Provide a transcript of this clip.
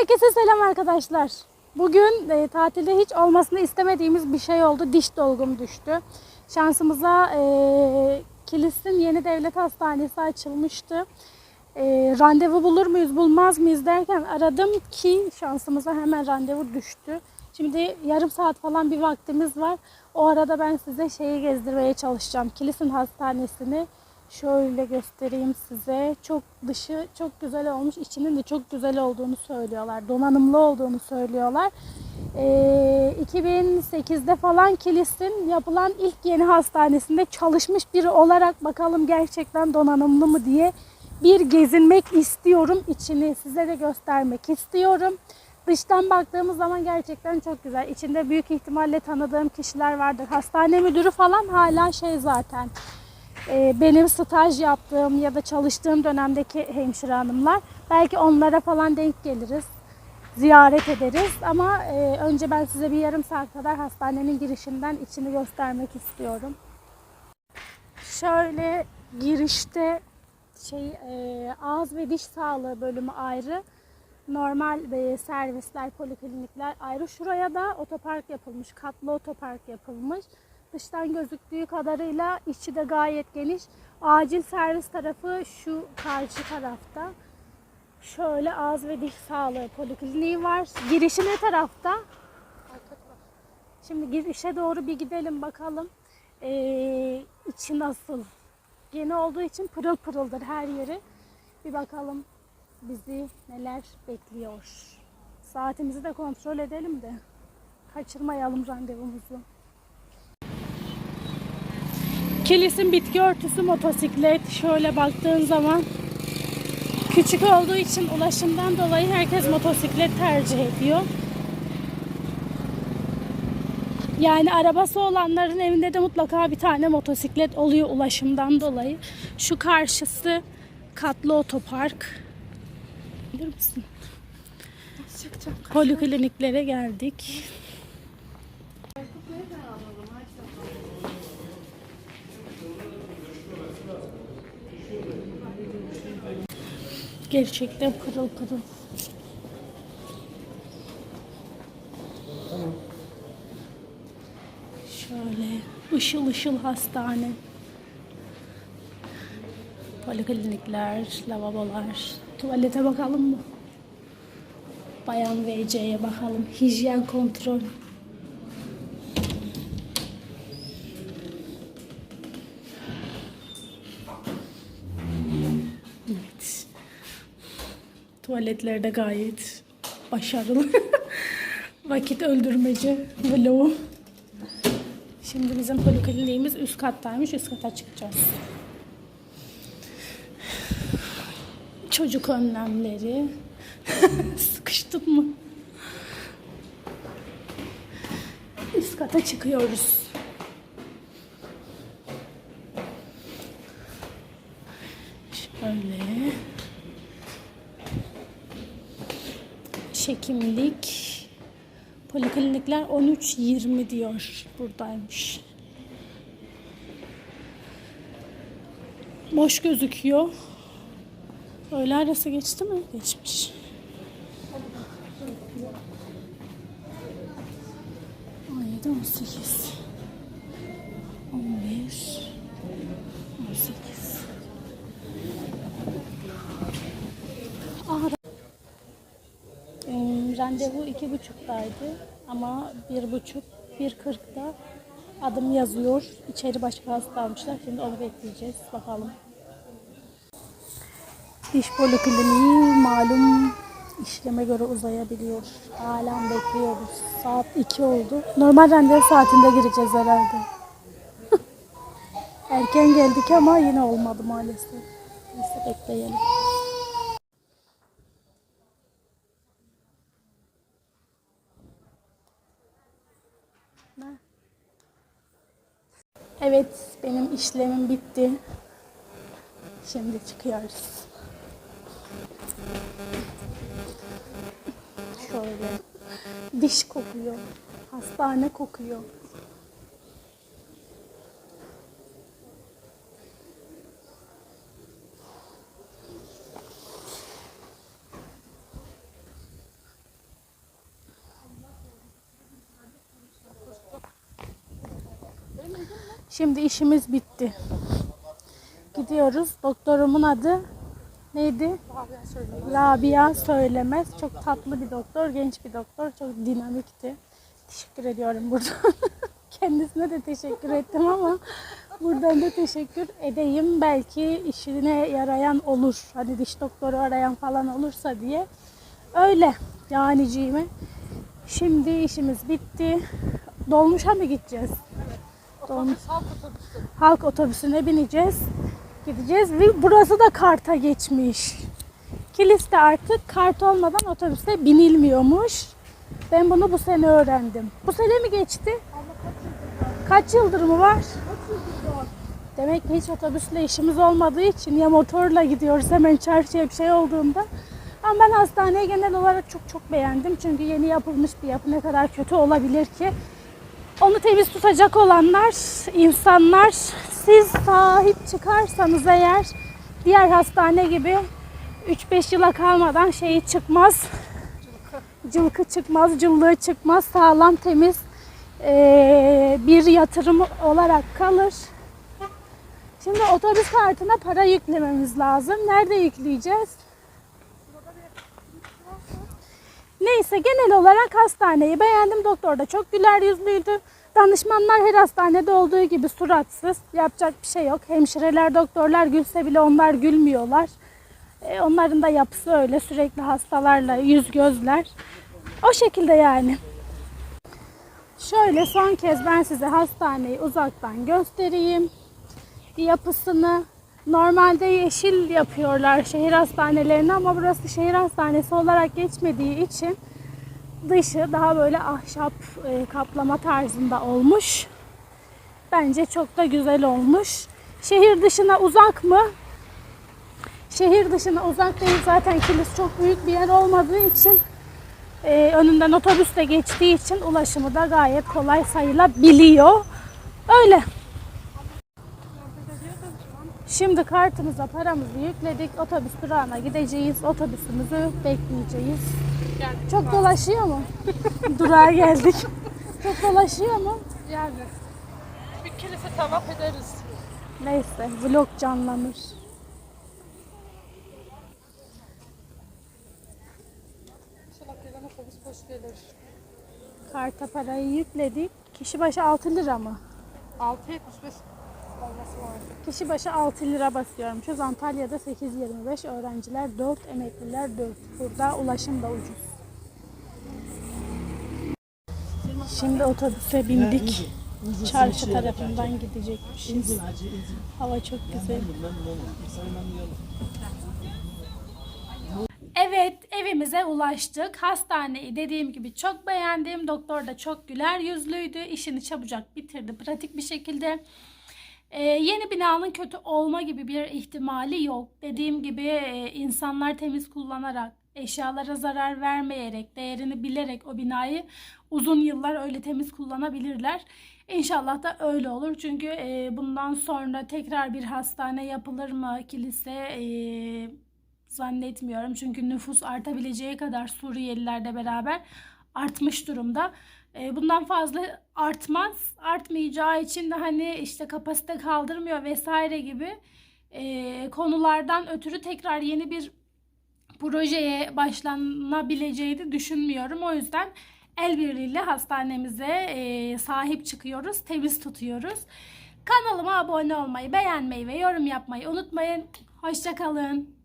Herkese selam arkadaşlar. Bugün e, tatilde hiç olmasını istemediğimiz bir şey oldu. Diş dolgum düştü. Şansımıza e, Kilis'in yeni devlet hastanesi açılmıştı. E, randevu bulur muyuz bulmaz mıyız derken aradım ki şansımıza hemen randevu düştü. Şimdi yarım saat falan bir vaktimiz var. O arada ben size şeyi gezdirmeye çalışacağım. Kilis'in hastanesini şöyle göstereyim size. Çok dışı çok güzel olmuş. İçinin de çok güzel olduğunu söylüyorlar. Donanımlı olduğunu söylüyorlar. Ee, 2008'de falan Kilis'in yapılan ilk yeni hastanesinde çalışmış biri olarak bakalım gerçekten donanımlı mı diye bir gezinmek istiyorum. İçini size de göstermek istiyorum. Dıştan baktığımız zaman gerçekten çok güzel. İçinde büyük ihtimalle tanıdığım kişiler vardır. Hastane müdürü falan hala şey zaten. E, benim staj yaptığım ya da çalıştığım dönemdeki hemşire hanımlar. Belki onlara falan denk geliriz. Ziyaret ederiz. Ama e, önce ben size bir yarım saat kadar hastanenin girişinden içini göstermek istiyorum. Şöyle girişte şey e, ağız ve diş sağlığı bölümü ayrı. Normal e, servisler, poliklinikler ayrı. Şuraya da otopark yapılmış. Katlı otopark yapılmış. Dıştan gözüktüğü kadarıyla içi de gayet geniş. Acil servis tarafı şu karşı tarafta. Şöyle ağız ve diş sağlığı polikliniği var. Girişi ne tarafta? Şimdi girişe doğru bir gidelim bakalım. Ee, içi nasıl? Yeni olduğu için pırıl pırıldır her yeri. Bir bakalım bizi neler bekliyor. Saatimizi de kontrol edelim de kaçırmayalım randevumuzu. Kilis'in bitki örtüsü motosiklet şöyle baktığın zaman küçük olduğu için ulaşımdan dolayı herkes motosiklet tercih ediyor. Yani arabası olanların evinde de mutlaka bir tane motosiklet oluyor ulaşımdan dolayı. Şu karşısı katlı otopark. Bilir misin? Polikliniklere geldik. Gerçekten pırıl pırıl. Şöyle ışıl ışıl hastane. Poliklinikler, lavabolar. Tuvalete bakalım mı? Bayan WC'ye bakalım. Hijyen kontrol. Evet. Tuvaletlerde gayet başarılı. Vakit öldürmece vlogu. Şimdi bizim polikliniğimiz üst kattaymış. Üst kata çıkacağız. Çocuk önlemleri. Sıkıştın mı? Üst kata çıkıyoruz. Şöyle. Çekimlik. Poliklinikler 13-20 diyor. Buradaymış. Boş gözüküyor. Öğle arası geçti mi? Geçmiş. 17, 18, 15, randevu iki buçuktaydı ama bir buçuk, bir kırkta adım yazıyor. İçeri başka hasta almışlar. Şimdi onu bekleyeceğiz. Bakalım. Diş polikliniği malum işleme göre uzayabiliyor. Halen bekliyoruz. Saat 2 oldu. Normal randevu saatinde gireceğiz herhalde. Erken geldik ama yine olmadı maalesef. Neyse bekleyelim. Evet, benim işlemim bitti. Şimdi çıkıyoruz. Şöyle. Diş kokuyor. Hastane kokuyor. Şimdi işimiz bitti. Gidiyoruz. Doktorumun adı neydi? Rabia Söylemez. Çok tatlı bir doktor, genç bir doktor. Çok dinamikti. Teşekkür ediyorum buradan. Kendisine de teşekkür ettim ama buradan da teşekkür edeyim. Belki işine yarayan olur. Hani diş doktoru arayan falan olursa diye. Öyle yaniciğime. Şimdi işimiz bitti. Dolmuşa mı gideceğiz? Dolmuş. Halk otobüsüne bineceğiz. Gideceğiz ve burası da karta geçmiş. Kilis'te artık kart olmadan otobüse binilmiyormuş. Ben bunu bu sene öğrendim. Bu sene mi geçti? Kaç yıldır mı var? Demek ki hiç otobüsle işimiz olmadığı için ya motorla gidiyoruz hemen çarşıya bir şey olduğunda. Ama ben hastaneyi genel olarak çok çok beğendim. Çünkü yeni yapılmış bir yapı ne kadar kötü olabilir ki. Onu temiz tutacak olanlar, insanlar siz sahip çıkarsanız eğer diğer hastane gibi 3-5 yıla kalmadan şeyi çıkmaz. Cılkı çıkmaz, cıllığı çıkmaz. Sağlam, temiz eee, bir yatırım olarak kalır. Şimdi otobüs kartına para yüklememiz lazım. Nerede yükleyeceğiz? Neyse genel olarak hastaneyi beğendim. Doktor da çok güler yüzlüydü. Danışmanlar her hastanede olduğu gibi suratsız. Yapacak bir şey yok. Hemşireler, doktorlar gülse bile onlar gülmüyorlar. E, onların da yapısı öyle. Sürekli hastalarla yüz gözler. O şekilde yani. Şöyle son kez ben size hastaneyi uzaktan göstereyim. Yapısını normalde yeşil yapıyorlar şehir hastanelerini ama burası şehir hastanesi olarak geçmediği için dışı daha böyle ahşap e, kaplama tarzında olmuş. Bence çok da güzel olmuş. Şehir dışına uzak mı? Şehir dışına uzak değil zaten kilis çok büyük bir yer olmadığı için e, önünden otobüs de geçtiği için ulaşımı da gayet kolay sayılabiliyor. Öyle. Şimdi kartımıza paramızı yükledik. Otobüs durağına gideceğiz. Otobüsümüzü bekleyeceğiz. Çok dolaşıyor mu? Durağa geldik. Çok dolaşıyor mu? Yani bir kilise tavaf ederiz. Neyse vlog canlanır. İnşallah gelen otobüs boş gelir. Karta parayı yükledik. Kişi başı 6 lira mı? 6.75 Kişi başı 6 lira basıyorum. Şu Antalya'da 8.25 öğrenciler 4, emekliler 4. Burada ulaşım da ucuz. Şimdi otobüse bindik. Çarşı tarafından gidecekmişiz. Hava çok güzel. Evet evimize ulaştık. Hastaneyi dediğim gibi çok beğendim. Doktor da çok güler yüzlüydü. İşini çabucak bitirdi pratik bir şekilde. Ee, yeni binanın kötü olma gibi bir ihtimali yok. Dediğim gibi e, insanlar temiz kullanarak, eşyalara zarar vermeyerek, değerini bilerek o binayı uzun yıllar öyle temiz kullanabilirler. İnşallah da öyle olur. Çünkü e, bundan sonra tekrar bir hastane yapılır mı, kilise e, zannetmiyorum. Çünkü nüfus artabileceği kadar Suriyelilerle beraber artmış durumda. E, Bundan fazla artmaz. Artmayacağı için de hani işte kapasite kaldırmıyor vesaire gibi e, konulardan ötürü tekrar yeni bir projeye başlanabileceğini düşünmüyorum. O yüzden el birliğiyle hastanemize e, sahip çıkıyoruz, temiz tutuyoruz. Kanalıma abone olmayı, beğenmeyi ve yorum yapmayı unutmayın. Hoşçakalın.